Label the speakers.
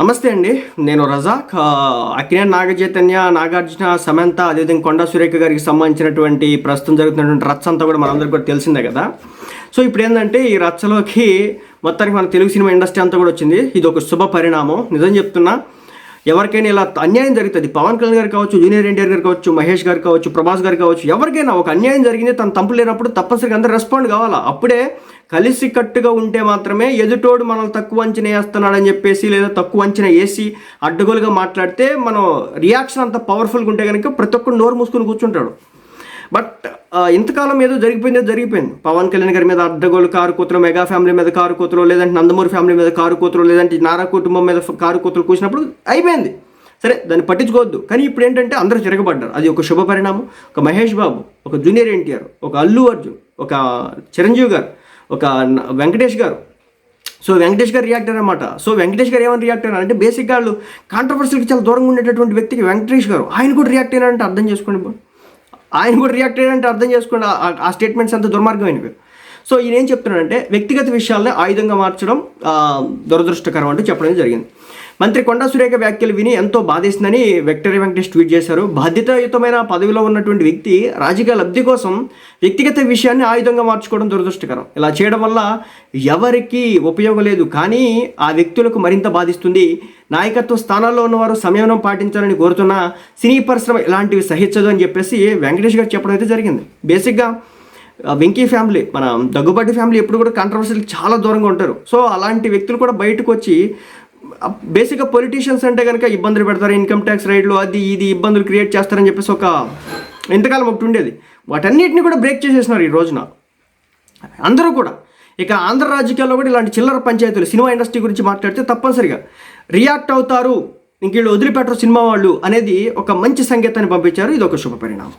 Speaker 1: నమస్తే అండి నేను రజాక్ అక్కినే నాగచైతన్య నాగార్జున సమంత అదేవిధంగా కొండా సురేఖ గారికి సంబంధించినటువంటి ప్రస్తుతం జరుగుతున్నటువంటి రచ్చ అంతా కూడా మనందరికీ కూడా తెలిసిందే కదా. సో ఇప్పుడు ఏంటంటే ఈ రచ్చలోకి మొత్తానికి మన తెలుగు సినిమా ఇండస్ట్రీ అంతా కూడా వచ్చింది. ఇది ఒక శుభ పరిణామం. నిజం చెప్తున్నా ఎవరికైనా ఇలా అన్యాయం జరుగుతుంది. పవన్ కళ్యాణ్ గారు కావచ్చు జూనియర్ ఎన్టీఆర్ గారు కావచ్చు మహేష్ గారు కావచ్చు ప్రభాస్ గారు కావచ్చు ఎవరికైనా ఒక అన్యాయం జరిగింది తన తంపు లేనప్పుడు తప్పనిసరిగా అందరూ రెస్పాండ్ కావాలా? అప్పుడే కలిసి కట్టుగా ఉంటే మాత్రమే ఎదుటోడు మనల్ని తక్కువ అంచనా వేస్తున్నాడని చెప్పేసి లేదా తక్కువ అంచనా వేసి అడ్డగోలుగా మాట్లాడితే మనం రియాక్షన్ అంత పవర్ఫుల్గా ఉంటే కనుక ప్రతి ఒక్కరు నోరు మూసుకొని కూర్చుంటాడు. బట్ ఇంతకాలం ఏదో జరిగిపోయిందో జరిగిపోయింది. పవన్ కళ్యాణ్ గారి మీద అడ్డగోలు కారు కూతురు మెగా ఫ్యామిలీ మీద కారు కూతురు లేదంటే నందమూరి ఫ్యామిలీ మీద కారు కూతురు లేదంటే నారా కుటుంబం మీద కారు కూతురు కూసినప్పుడు అయిపోయింది. సరే దాన్ని పట్టించుకోవద్దు. కానీ ఇప్పుడు ఏంటంటే అందరూ తిరగబడ్డారు. అది ఒక శుభ పరిణామం. ఒక మహేష్ బాబు ఒక జూనియర్ ఎన్టీఆర్ ఒక అల్లు అర్జున్ ఒక చిరంజీవి గారు ఒక వెంకటేష్ గారు. సో వెంకటేష్ గారు రియాక్టర్ అనమాట సో వెంకటేష్ గారు ఏమైనా రియాక్ట్ అయినారు అంటే బేసిక్గా వాళ్ళు కాంట్రవర్సీకి చాలా దూరంగా ఉండేటటువంటి వ్యక్తికి వెంకటేష్ గారు ఆయన కూడా రియాక్ట్ అయినారంటే అర్థం చేసుకోండి ఆయన కూడా రియాక్ట్ అయ్యాడంటే అర్థం చేసుకోండి. ఆ- ఆ స్టేట్మెంట్స్ అంత దుర్మార్గమైనవి. సో ఈయన ఏం చెప్తున్నాడంటే వ్యక్తిగత విషయాల్ని ఆయుధంగా మార్చడం దురదృష్టకరం అంటూ చెప్పడం జరిగింది. మంత్రి కొండా సురేఖ వ్యాఖ్యలు విని ఎంతో బాధేసిందని వెక్టరీ వెంకటేష్ ట్వీట్ చేశారు. బాధ్యతాయుతమైన పదవిలో ఉన్నటువంటి వ్యక్తి రాజకీయ లబ్ధి కోసం వ్యక్తిగత విషయాన్ని ఆయుధంగా మార్చుకోవడం దురదృష్టకరం. ఇలా చేయడం వల్ల ఎవరికి ఉపయోగం లేదు. కానీ ఆ వ్యక్తులకు మరింత బాధిస్తుంది. నాయకత్వ స్థానాల్లో ఉన్నవారు సంయమనం పాటించాలని కోరుతున్న సినీ పరిశ్రమ ఇలాంటివి సహించదు అని చెప్పేసి వెంకటేష్ గారు చెప్పడం అయితే జరిగింది. బేసిక్గా వెంకీ ఫ్యామిలీ మన దగ్గుబాటి ఫ్యామిలీ ఎప్పుడు కూడా కంట్రవర్సీలు చాలా దూరంగా ఉంటారు. సో అలాంటి వ్యక్తులు కూడా బయటకు వచ్చి బేసిక్గా పొలిటీషియన్స్ అంటే కనుక ఇబ్బందులు పెడతారు ఇన్కమ్ ట్యాక్స్ రైడ్లు అది ఇది ఇబ్బందులు క్రియేట్ చేస్తారని చెప్పేసి ఒక ఇంతకాలం ఒకటి ఉండేది. వాటన్నిటిని కూడా బ్రేక్ చేసేసినారు ఈ రోజున. అందరూ కూడా. ఇక ఆంధ్ర రాజకీయాల్లో కూడా ఇలాంటి చిల్లర పంచాయతీలు సినిమా ఇండస్ట్రీ గురించి మాట్లాడితే తప్పనిసరిగా రియాక్ట్ అవుతారు. ఇంక వీళ్ళు వదిలిపెట్టరు సినిమా వాళ్ళు అనేది ఒక మంచి సంకేతాన్ని పంపించారు. ఇది ఒక శుభ పరిణామం.